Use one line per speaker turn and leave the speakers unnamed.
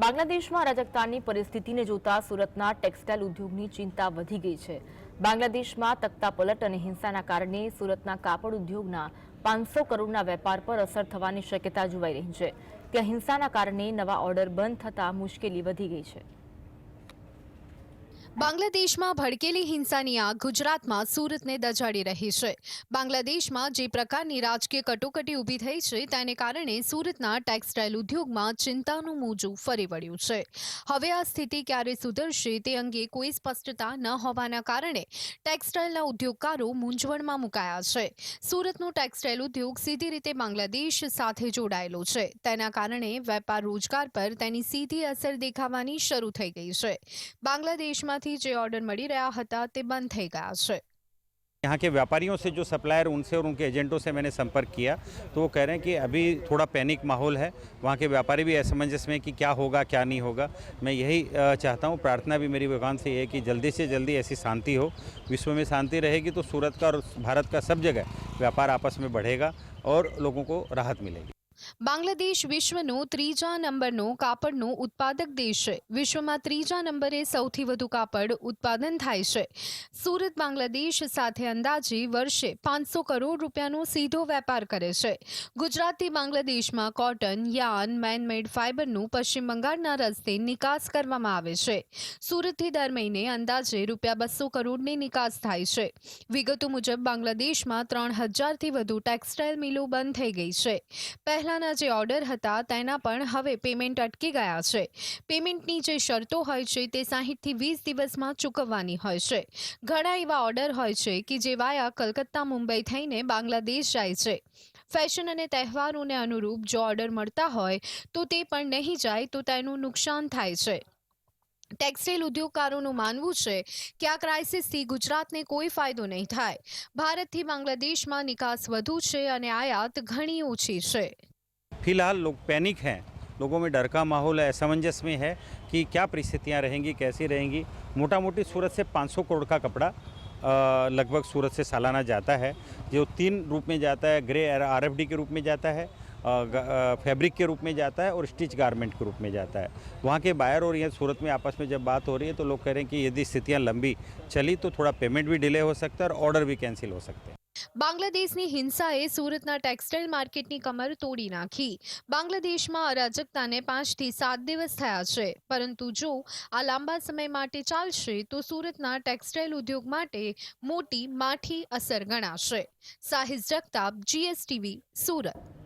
બાંગ્લાદેશમાં અરાજકતાની પરિસ્થિતિને જોતા સુરતના ટેક્સટાઇલ ઉદ્યોગની ચિંતા વધી ગઈ છે. બાંગ્લાદેશમાં તકતા પલટ અને હિંસાના કારણે સુરતના કાપડ ઉદ્યોગના પાંચસો કરોડના વેપાર પર અસર થવાની શક્યતા જોવાઈ રહી છે. ત્યાં હિંસાના કારણે નવા ઓર્ડર બંધ થતા મુશ્કેલી વધી ગઈ છે.
બાંગ્લાદેશમાં ભડકેલી હિંસાની આગ ગુજરાતમાં સુરતને દજાડી રહી છે. બાંગ્લાદેશમાં જે પ્રકારની રાજકીય કટોકટી ઊભી થઈ છે, તેને કારણે સુરતના ટેક્સટાઇલ ઉદ્યોગમાં ચિંતાનું મોજું ફરી વળ્યું છે. હવે આ સ્થિતિ ક્યારે સુધરશે તે અંગે કોઈ સ્પષ્ટતા ન હોવાના કારણે ટેક્સટાઇલના ઉદ્યોગકારો મૂંઝવણમાં મુકાયા છે. સુરતનો ટેક્સટાઇલ ઉદ્યોગ સીધી રીતે બાંગ્લાદેશ સાથે જોડાયેલો છે. તેના કારણે વેપાર રોજગાર પર તેની સીધી અસર દેખાવાની શરૂ થઈ ગઈ છે. બાંગ્લાદેશમાંથી જે ઓર્ડર મળી રહ્યા હતા તે બંધ થઈ ગયા છે
यहाँ के व्यापारियों से जो सप्लायर उनसे और उनके एजेंटों से मैंने संपर्क किया तो वो कह रहे हैं कि अभी थोड़ा पैनिक माहौल है वहाँ के व्यापारी भी असमंजस में कि क्या होगा क्या नहीं होगा मैं यही अ, चाहता हूँ प्रार्थना भी मेरी भगवान से ये है कि जल्दी से जल्दी ऐसी शांति हो विश्व में शांति रहेगी तो सूरत का और भारत का सब जगह व्यापार आपस में बढ़ेगा और लोगों को राहत मिलेगी
બાંગ્લાદેશ વિશ્વનો ત્રીજા નંબરનો કાપડનું ઉત્પાદક દેશ છે. વિશ્વમાં ત્રીજા નંબરે સૌથી વધુ કાપડ ઉત્પાદન થાય છે. સુરત, બાંગ્લાદેશ સાથે અંદાજે વર્ષે પાંચસો કરોડ રૂપિયાનો સીધો વેપાર કરે છે. ગુજરાતથી બાંગ્લાદેશમાં કોટન, યાન મેનમેડ ફાઇબરનું પશ્ચિમ બંગાળના રસ્તે નિકાસ કરવામાં આવે છે. સુરતથી દર મહિને અંદાજે રૂપિયા બસો કરોડની નિકાસ થાય છે. વિગતો મુજબ, બાંગ્લાદેશમાં ત્રણ હજારથી વધુ ટેક્સટાઇલ મિલો બંધ થઈ ગઈ છે. પહેલાંના જે ઓર્ડર હતા તેના પણ હવે પેમેન્ટ અટકી ગયા છે. પેમેન્ટની જે શરતો હોય છે તે સાહીઠથી વીસ દિવસમાં ચૂકવવાની હોય છે. ઘણા એવા ઓર્ડર હોય છે કે જે વાયા કલકત્તા, મુંબઈ થઈને બાંગ્લાદેશ જાય છે. ફેશન અને તહેવારોને અનુરૂપ જો ઓર્ડર મળતા હોય તો તે પણ નહીં જાય તો તેનું નુકસાન થાય છે. ટેક્સટાઇલ ઉદ્યોગકારોનું માનવું છે કે આ ક્રાઇસિસથી ગુજરાતને કોઈ ફાયદો નહીં થાય. ભારતથી બાંગ્લાદેશમાં નિકાસ વધુ છે અને આયાત ઘણી ઓછી છે.
फ़िलहाल लोग पैनिक हैं। लोगों में डर का माहौल है, असमंजस में है कि क्या परिस्थितियाँ रहेंगी, कैसी रहेंगी। मोटा मोटी सूरत से 500 करोड़ का कपड़ा लगभग सूरत से सालाना जाता है। जो तीन रूप में जाता है, ग्रे आरएफडी के रूप में जाता है फैब्रिक के रूप में जाता है और स्टिच गारमेंट के रूप में जाता है। वहाँ के बायर और यहाँ सूरत में आपस में जब बात हो रही है तो लोग कह रहे हैं कि यदि स्थितियाँ लंबी चली तो थोड़ा पेमेंट भी डिले हो सकता है और ऑर्डर भी कैंसिल हो सकते हैं।
બાંગ્લાદેશની હિંસાએ સુરતના ટેક્સટાઇલ માર્કેટની કમર તોડી નાખી. બાંગ્લાદેશમાં અરાજકતાને પાંચથી સાત દિવસ થયા છે. પરંતુ જો આ લાંબા સમય માટે ચાલશે, તો સુરતના ટેક્સટાઇલ ઉદ્યોગ માટે મોટી માઠી અસર ગણાશે. સાહિસ જગતાપ, જીએસટીવી, સુરત.